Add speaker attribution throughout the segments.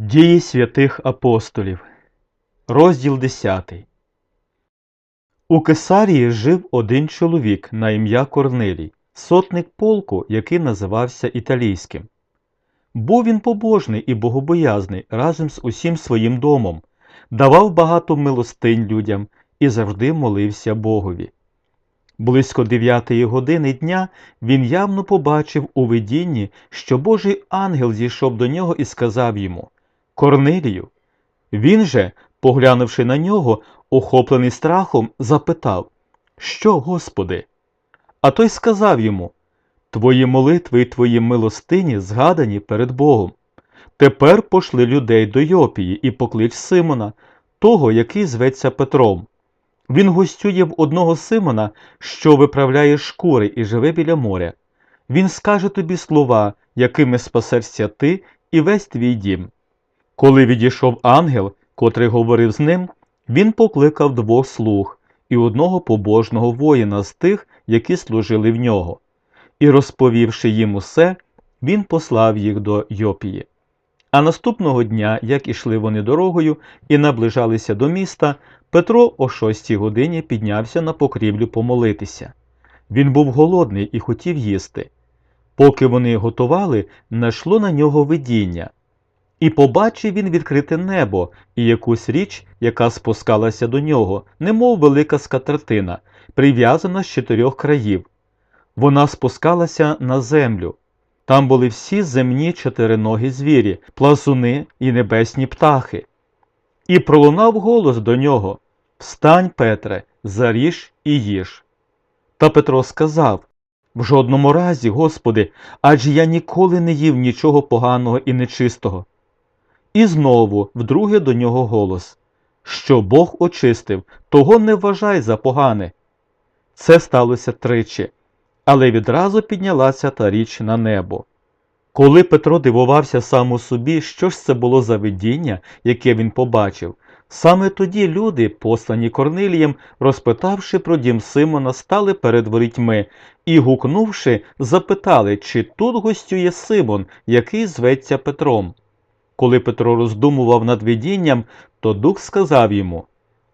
Speaker 1: Дії святих апостолів, розділ 10. У Кесарії жив один чоловік на ім'я Корнилій, сотник полку, який називався Італійським. Був він побожний і богобоязний разом з усім своїм домом, давав багато милостинь людям і завжди молився Богові. Близько дев'ятої години дня він явно побачив у видінні, що Божий ангел зійшов до нього і сказав йому Корнилію. Він же, поглянувши на нього, охоплений страхом, запитав Що, Господи? А той сказав йому Твої молитви і твої милостині згадані перед Богом. Тепер пошли людей до Йопії і поклич Симона, того, який зветься Петром. Він гостює в одного Симона, що виправляє шкури і живе біля моря. Він скаже тобі слова, якими спасешся ти і весь твій дім. Коли відійшов ангел, котрий говорив з ним, він покликав двох слуг і одного побожного воїна з тих, які служили в нього. І, розповівши їм усе, він послав їх до Йопії. А наступного дня, як ішли вони дорогою і наближалися до міста, Петро о шостій годині піднявся на покрівлю помолитися. Він був голодний і хотів їсти. Поки вони готували, найшло на нього видіння. І побачив він відкрите небо і якусь річ, яка спускалася до нього, немов велика скатертина, прив'язана з чотирьох країв. Вона спускалася на землю. Там були всі земні чотириногі звірі, плазуни і небесні птахи. І пролунав голос до нього Встань, Петре, заріж і їж. Та Петро сказав В жодному разі, Господи, адже я ніколи не їв нічого поганого і нечистого. І знову вдруге до нього голос Що Бог очистив, того не вважай за погане. Це сталося тричі, але відразу піднялася та річ на небо. Коли Петро дивувався сам у собі, що ж це було за видіння, яке він побачив, саме тоді люди, послані Корнилієм, розпитавши про дім Симона, стали перед ворітьми і, гукнувши, запитали, чи тут гостює Симон, який зветься Петром. Коли Петро роздумував над видінням, то дух сказав йому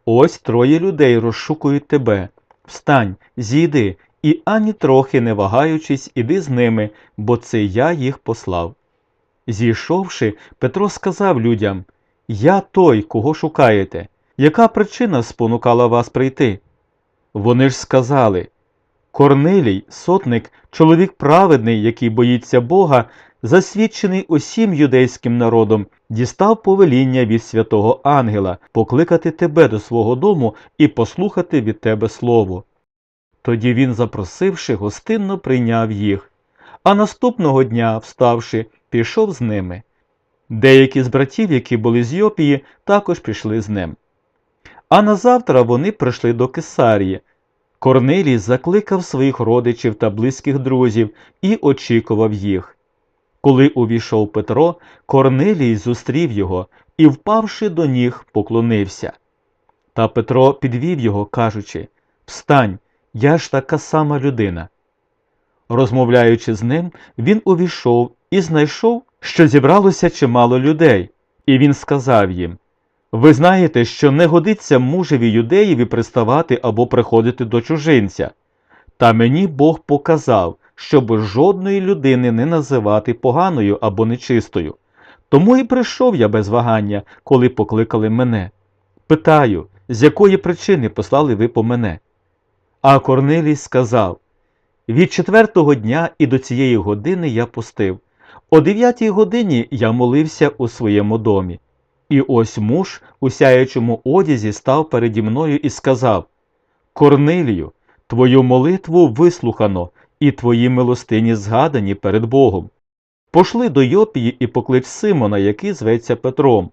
Speaker 1: Ось троє людей розшукують тебе. Встань, зійди, і ані трохи не вагаючись, іди з ними, бо це я їх послав. Зійшовши, Петро сказав людям Я той, кого шукаєте. Яка причина спонукала вас прийти? Вони ж сказали Корнилій, сотник, чоловік праведний, який боїться Бога, засвідчений усім юдейським народом, дістав повеління від святого ангела покликати тебе до свого дому і послухати від тебе слово. Тоді він, запросивши, гостинно прийняв їх, а наступного дня, вставши, пішов з ними. Деякі з братів, які були з Йопії, також пішли з ним. А назавтра вони прийшли до Кесарії. Корнилій закликав своїх родичів та близьких друзів і очікував їх. Коли увійшов Петро, Корнилій зустрів його і, впавши до ніг, поклонився. Та Петро підвів його, кажучи Встань, я ж така сама людина. Розмовляючи з ним, він увійшов і знайшов, що зібралося чимало людей, і він сказав їм Ви знаєте, що не годиться мужеві юдеєві приставати або приходити до чужинця. Та мені Бог показав, щоб жодної людини не називати поганою або нечистою. Тому і прийшов я без вагання, коли покликали мене. Питаю, з якої причини послали ви по мене? А Корнилій сказав Від четвертого дня і до цієї години я пустив. О дев'ятій годині я молився у своєму домі. І ось муж у сяючому одязі став переді мною і сказав Корнилію, твою молитву вислухано, і твої милостині згадані перед Богом. Пошли до Йопії і поклич Симона, який зветься Петром.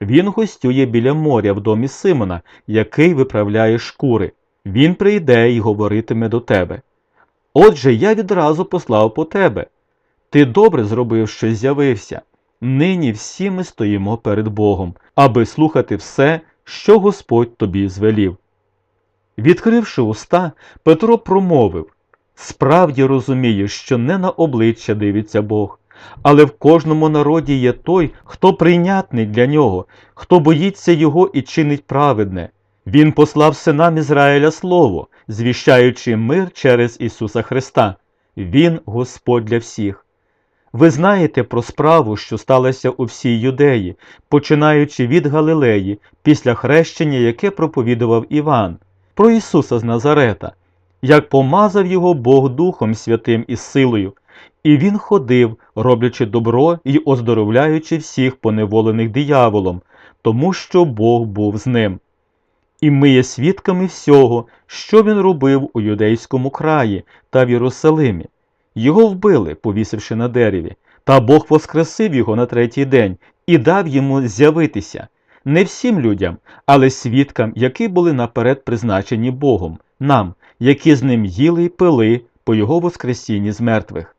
Speaker 1: Він гостює біля моря в домі Симона, який виправляє шкури. Він прийде і говоритиме до тебе. Отже, я відразу послав по тебе. Ти добре зробив, що з'явився. Нині всі ми стоїмо перед Богом, аби слухати все, що Господь тобі звелів. Відкривши уста, Петро промовив Справді розумію, що не на обличчя дивиться Бог, але в кожному народі є той, хто прийнятний для нього, хто боїться його і чинить праведне. Він послав синам Ізраїля слово, звіщаючи мир через Ісуса Христа. Він Господь для всіх. Ви знаєте про справу, що сталася у всій юдеї, починаючи від Галилеї, після хрещення, яке проповідував Іван, про Ісуса з Назарета, як помазав його Бог Духом Святим і силою, і він ходив, роблячи добро і оздоровляючи всіх поневолених дияволом, тому що Бог був з ним. І ми є свідками всього, що він робив у юдейському краї та в Єрусалимі. Його вбили, повісивши на дереві, та Бог воскресив його на третій день і дав йому з'явитися не всім людям, але свідкам, які були наперед призначені Богом, нам, які з ним їли й пили по його воскресінні з мертвих.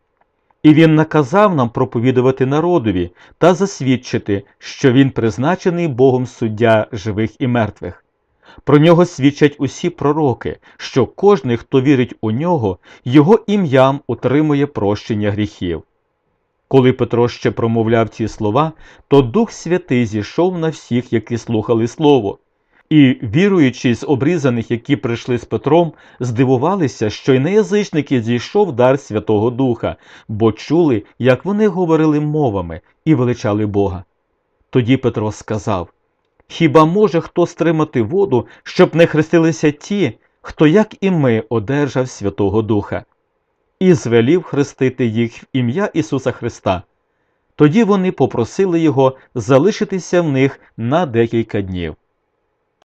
Speaker 1: І він наказав нам проповідувати народові та засвідчити, що він призначений Богом суддя живих і мертвих. Про нього свідчать усі пророки, що кожний, хто вірить у нього, його ім'ям отримує прощення гріхів. Коли Петро ще промовляв ці слова, то Дух Святий зійшов на всіх, які слухали Слово. І, віруючи з обрізаних, які прийшли з Петром, здивувалися, що й на язичники зійшов дар Святого Духа, бо чули, як вони говорили мовами і величали Бога. Тоді Петро сказав Хіба може хто стримати воду, щоб не хрестилися ті, хто, як і ми, одержав Святого Духа, і звелів хрестити їх в ім'я Ісуса Христа. Тоді вони попросили його залишитися в них на декілька днів.